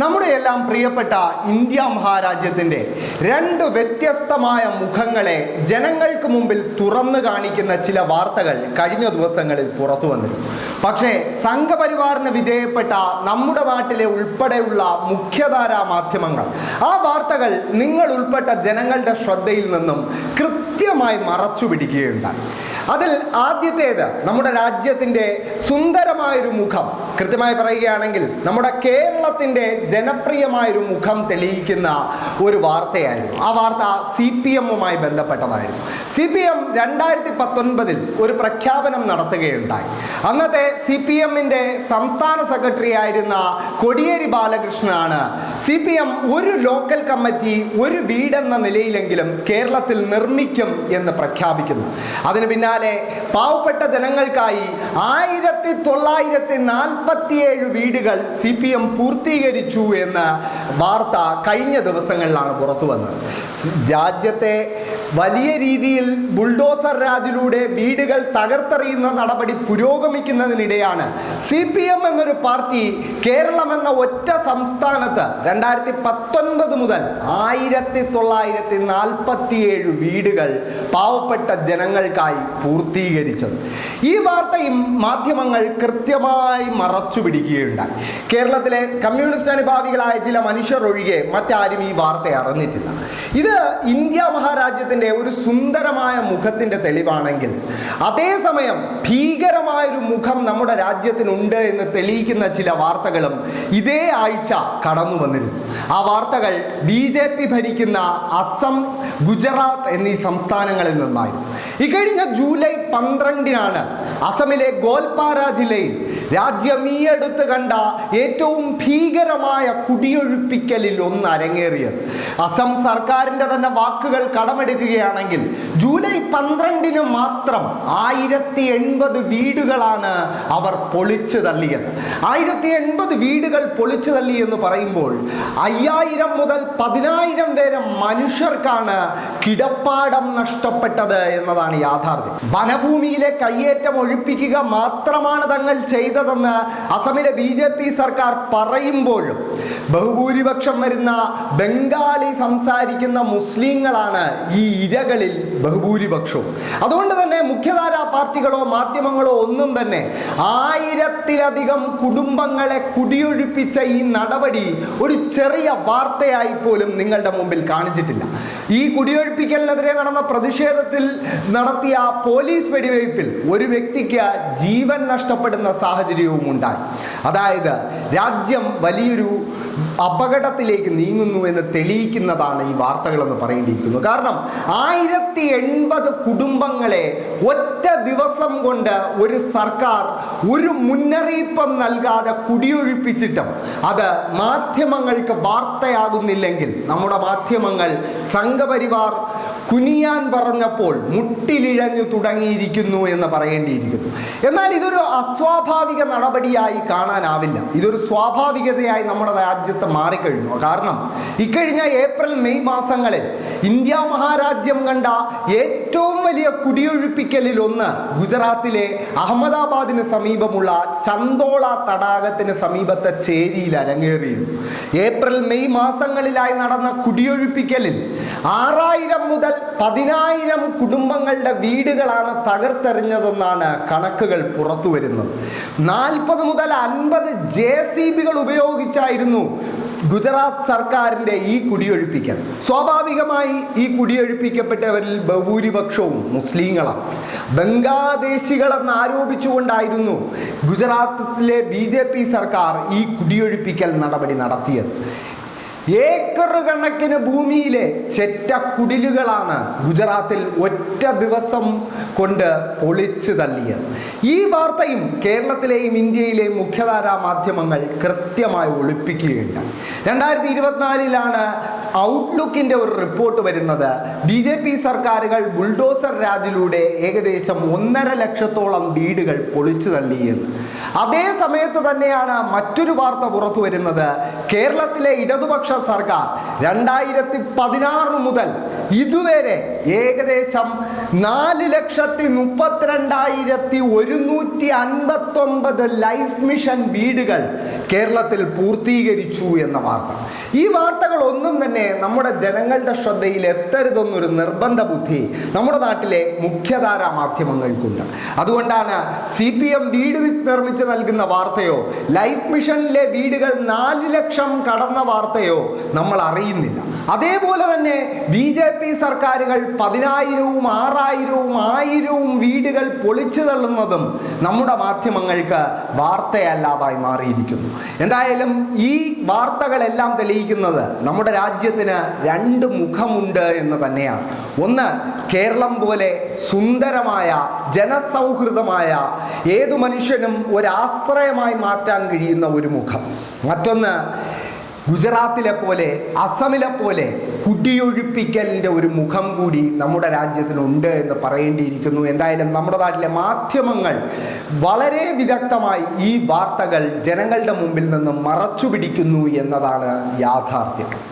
നമ്മുടെ എല്ലാം പ്രിയപ്പെട്ട ഇന്ത്യ മഹാരാജ്യത്തിന്റെ രണ്ട് വ്യത്യസ്തമായ മുഖങ്ങളെ ജനങ്ങൾക്ക് മുമ്പിൽ തുറന്നു കാണിക്കുന്ന ചില വാർത്തകൾ കഴിഞ്ഞ ദിവസങ്ങളിൽ പുറത്തു വന്നിരുന്നു. പക്ഷേ സംഘപരിവാറിന് വിധേയപ്പെട്ട നമ്മുടെ നാട്ടിലെ ഉൾപ്പെടെയുള്ള മുഖ്യധാരാ മാധ്യമങ്ങൾ ആ വാർത്തകൾ നിങ്ങൾ ഉൾപ്പെട്ട ജനങ്ങളുടെ ശ്രദ്ധയിൽ നിന്നും കൃത്യമായി മറച്ചു പിടിക്കുകയുണ്ടായി അതിൽ ആദ്യത്തേത് നമ്മുടെ രാജ്യത്തിന്റെ സുന്ദരമായൊരു മുഖം. കൃത്യമായി പറയുകയാണെങ്കിൽ നമ്മുടെ കേരളത്തിന്റെ ജനപ്രിയമായൊരു മുഖം തെളിയിക്കുന്ന ഒരു വാർത്തയായിരുന്നു. ആ വാർത്ത സി പി എമ്മുമായി ബന്ധപ്പെട്ടതായിരുന്നു. സി പി എം രണ്ടായിരത്തി പത്തൊൻപതിൽ ഒരു പ്രഖ്യാപനം നടത്തുകയുണ്ടായി. അന്നത്തെ സി പി എമ്മിന്റെ സംസ്ഥാന സെക്രട്ടറി ആയിരുന്ന കൊടിയേരി ബാലകൃഷ്ണനാണ് സി പി എം ഒരു ലോക്കൽ കമ്മിറ്റി ഒരു വീടെന്ന നിലയിലെങ്കിലും കേരളത്തിൽ നിർമ്മിക്കും എന്ന് പ്രഖ്യാപിക്കുന്നു. അതിന് പിന്നാലെ പാവപ്പെട്ട ജനങ്ങൾക്കായി ആയിരത്തി തൊള്ളായിരത്തി നാൽപ്പത്തിയേഴ് വീടുകൾ സി പി എം പൂർത്തീകരിച്ചു എന്ന വാർത്ത കഴിഞ്ഞ ദിവസങ്ങളിലാണ് പുറത്തു വന്നത് രാജ്യത്തെ വലിയ രീതിയിൽ ബുൾഡോസർ രാജിലൂടെ വീടുകൾ തകർത്തെറിയുന്ന നടപടി പുരോഗമിക്കുന്നതിനിടെയാണ് സി പി എം എന്നൊരു പാർട്ടി കേരളം എന്ന ഒറ്റ സംസ്ഥാനത്ത് രണ്ടായിരത്തി പത്തൊൻപത് മുതൽ ആയിരത്തി തൊള്ളായിരത്തി നാൽപ്പത്തിയേഴ് വീടുകൾ പാവപ്പെട്ട ജനങ്ങൾക്കായി പൂർത്തീകരിച്ചത്. ഈ വാർത്തയും മാധ്യമങ്ങൾ കൃത്യമായി മറച്ചു പിടിക്കുകയുണ്ടായി കേരളത്തിലെ കമ്മ്യൂണിസ്റ്റ് അനുഭാവികളായ ചില മനുഷ്യർ ഒഴികെ മറ്റാരും ഈ വാർത്ത അറിഞ്ഞിട്ടില്ല. ഇത് ഇന്ത്യ മഹാരാജ്യത്തിന്റെ ഒരു സുന്ദരമായ മുഖത്തിന്റെ തെളിവാണെങ്കിൽ അതേസമയം ഭീകരമായൊരു മുഖം നമ്മുടെ രാജ്യത്തിനുണ്ട് എന്ന് തെളിയിക്കുന്ന ചില വാർത്തകളും ഇതേ ആഴ്ച കടന്നു വന്നിരുന്നു. ആ വാർത്തകൾ ബി ജെ പി ഭരിക്കുന്ന അസം ഗുജറാത്ത് എന്നീ സംസ്ഥാനങ്ങളിൽ നിന്നായിരുന്നു. ഇക്കഴിഞ്ഞ ജൂലൈ പന്ത്രണ്ടിനാണ് അസമിലെ ഗോൽപാര ജില്ലയിൽ രാജ്യം ഈ അടുത്ത് കണ്ട ഏറ്റവും ഭീകരമായ കുടിയൊഴിപ്പിക്കലിൽ ഒന്ന് അരങ്ങേറിയത്. അസം സർക്കാരിന്റെ തന്നെ വാക്കുകൾ കടമെടുക്കുകയാണെങ്കിൽ ജൂലൈ പന്ത്രണ്ടിന് മാത്രം ആയിരത്തി എൺപത് വീടുകളാണ് അവർ പൊളിച്ചു തള്ളിയത്. ആയിരത്തി എൺപത് വീടുകൾ പൊളിച്ചു തള്ളി എന്ന് പറയുമ്പോൾ അയ്യായിരം മുതൽ പതിനായിരം വരെ മനുഷ്യർക്കാണ് കിടപ്പാടം നഷ്ടപ്പെട്ടത് എന്നതാണ് യാഥാർത്ഥ്യം. വനഭൂമിയിലെ കയ്യേറ്റം ഒഴിപ്പിക്കുക മാത്രമാണ് തങ്ങൾ ചെയ്തതെന്ന് അസമിലെ ബി ജെ പി സർക്കാർ പറയുമ്പോഴും ബഹുഭൂരിപക്ഷം വരുന്ന ബംഗാളി സംസാരിക്കുന്ന മുസ്ലിങ്ങളാണ് ഈ ഇരകളിൽ ബഹുഭൂരിപക്ഷവും. അതുകൊണ്ട് തന്നെ മുഖ്യധാരാ പാർട്ടികളോ മാധ്യമങ്ങളോ ഒന്നും തന്നെ ആയിരത്തിലധികം കുടുംബങ്ങളെ കുടിയൊഴിപ്പിച്ച ഈ നടപടി ഒരു ചെറിയ വാർത്തയായി പോലും നിങ്ങളുടെ മുമ്പിൽ കാണിച്ചിട്ടില്ല. ഈ കുടിയൊഴിപ്പിക്കലിനെതിരെ നടന്ന പ്രതിഷേധത്തിൽ നടത്തിയ പോലീസ് വെടിവയ്പ്പിൽ ഒരു വ്യക്തിക്ക് ജീവൻ നഷ്ടപ്പെടുന്ന സാഹചര്യവും ഉണ്ടായി. അതായത് രാജ്യം വലിയൊരു അപകടത്തിലേക്ക് നീങ്ങുന്നു എന്ന് തെളിയിക്കുന്നതാണ് ഈ വാർത്തകളെന്ന് പറയേണ്ടിയിരിക്കുന്നു. കാരണം ആയിരത്തി എൺപത് കുടുംബങ്ങളെ ഒറ്റ ദിവസം കൊണ്ട് ഒരു സർക്കാർ ഒരു മുന്നറിയിപ്പും നൽകാതെ കുടിയൊഴിപ്പിച്ചിട്ടും അത് മാധ്യമങ്ങൾക്ക് വാർത്തയാകുന്നില്ലെങ്കിൽ നമ്മുടെ മാധ്യമങ്ങൾ സംഘപരിവാർ കുനിയാൻ പറഞ്ഞപ്പോൾ മുട്ടിലിഴഞ്ഞു തുടങ്ങിയിരിക്കുന്നു എന്ന് പറയേണ്ടിയിരിക്കുന്നു. എന്നാൽ ഇതൊരു അസ്വാഭാവിക നടപടിയായി കാണാനാവില്ല. ഇതൊരു സ്വാഭാവികതയായി നമ്മുടെ രാജ്യത്ത് മാറിക്കഴിഞ്ഞു. കാരണം ഇക്കഴിഞ്ഞ ഏപ്രിൽ മെയ് മാസങ്ങളിൽ ഇന്ത്യ മഹാരാജ്യം കണ്ട ഏറ്റവും വലിയ കുടിയൊഴിപ്പിക്കലിൽ ഒന്ന് ഗുജറാത്തിലെ അഹമ്മദാബാദിന് സമീപമുള്ള ചന്തോള തടാകത്തിന് സമീപത്തെ ചേരിയിൽ അരങ്ങേറിയിരുന്നു. ഏപ്രിൽ മെയ് മാസങ്ങളിലായി നടന്ന കുടിയൊഴിപ്പിക്കലിൽ ആറായിരം മുതൽ പതിനായിരം കുടുംബങ്ങളുടെ വീടുകളാണ് തകർത്തെറിഞ്ഞതെന്നാണ് കണക്കുകൾ പുറത്തു വരുന്നത്. നാൽപ്പത് മുതൽ അൻപത് ജെ സി ബികൾ ഉപയോഗിച്ചായിരുന്നു ഗുജറാത്ത് സർക്കാരിന്റെ ഈ കുടിയൊഴിപ്പിക്കൽ. സ്വാഭാവികമായി ഈ കുടിയൊഴിപ്പിക്കപ്പെട്ടവരിൽ ബഹുഭൂരിപക്ഷവും മുസ്ലിങ്ങളാണ്. ബംഗ്ലാദേശികളെന്ന് ആരോപിച്ചുകൊണ്ടായിരുന്നു ഗുജറാത്തിലെ ബി സർക്കാർ ഈ കുടിയൊഴിപ്പിക്കൽ നടപടി നടത്തിയത്. ഏക്കർ കണക്കിന് ഭൂമിയിലെ ചെറ്റ കുടിലുകളാണ് ഗുജറാത്തിൽ ഒറ്റ ദിവസം കൊണ്ട് പൊളിച്ചു തള്ളിയത്. ഈ വാർത്തയും കേരളത്തിലെയും ഇന്ത്യയിലെയും മുഖ്യധാരാ മാധ്യമങ്ങൾ കൃത്യമായി ഒളിപ്പിക്കുകയുണ്ട്. രണ്ടായിരത്തി ഇരുപത്തിനാലിലാണ് ഔട്ട്ലുക്കിന്റെ ഒരു റിപ്പോർട്ട് വരുന്നത്. ബി ജെ പി സർക്കാരുകൾ ബുൾഡോസർ രാജിലൂടെ ഏകദേശം ഒന്നര ലക്ഷത്തോളം വീടുകൾ പൊളിച്ചു തള്ളിയെന്ന്. അതേ സമയത്ത് തന്നെയാണ് മറ്റൊരു വാർത്ത പുറത്തു വരുന്നത്. കേരളത്തിലെ ഇടതുപക്ഷ സർക്കാർ രണ്ടായിരത്തി പതിനാറ് മുതൽ ഇതുവരെ ഏകദേശം നാല് ലക്ഷത്തി മുപ്പത്തിരണ്ടായിരത്തി ഒരുന്നൂറ്റി അൻപത്തൊമ്പത് ലൈഫ് മിഷൻ വീടുകൾ കേരളത്തിൽ പൂർത്തീകരിച്ചു എന്ന വാർത്ത. ഈ വാർത്തകളൊന്നും തന്നെ നമ്മുടെ ജനങ്ങളുടെ ശ്രദ്ധയിൽ എത്തരുതെന്നൊരു നിർബന്ധ ബുദ്ധി നമ്മുടെ നാട്ടിലെ മുഖ്യധാരാ മാധ്യമങ്ങൾക്കുണ്ട്. അതുകൊണ്ടാണ് സി പി എം വീട് നിർമ്മിച്ച് നൽകുന്ന വാർത്തയോ ലൈഫ് മിഷനിലെ വീടുകൾ നാല് ലക്ഷം കടന്ന വാർത്തയോ നമ്മൾ അറിയുന്നില്ല. അതേപോലെ തന്നെ ബി ജെ പി സർക്കാരുകൾ പതിനായിരവും ആറായിരവും ആയിരവും വീടുകൾ പൊളിച്ചു തള്ളുന്നതും നമ്മുടെ മാധ്യമങ്ങൾക്ക് വാർത്തയല്ലാതായി മാറിയിരിക്കുന്നു. എന്തായാലും ഈ വാർത്തകളെല്ലാം തെളിയിക്കുന്നത് നമ്മുടെ രാജ്യത്തിന് രണ്ട് മുഖമുണ്ട് എന്ന് തന്നെയാണ്. ഒന്ന് കേരളം പോലെ സുന്ദരമായ ജനസൗഹൃദമായ ഏതു മനുഷ്യനും ഒരാശ്രയമായി മാറ്റാൻ കഴിയുന്ന ഒരു മുഖം. മറ്റൊന്ന് ഗുജറാത്തിലെ പോലെ അസമിലെ പോലെ കുടിയൊഴിപ്പിക്കലിന്റെ ഒരു മുഖം കൂടി നമ്മുടെ രാജ്യത്തിനുണ്ട് എന്ന് പറയേണ്ടിയിരിക്കുന്നു. എന്തായാലും നമ്മുടെ നാട്ടിലെ മാധ്യമങ്ങൾ വളരെ വിദഗ്ധമായി ഈ വാർത്തകൾ ജനങ്ങളുടെ മുമ്പിൽ നിന്ന് മറച്ചു പിടിക്കുന്നു എന്നതാണ് യാഥാർത്ഥ്യം.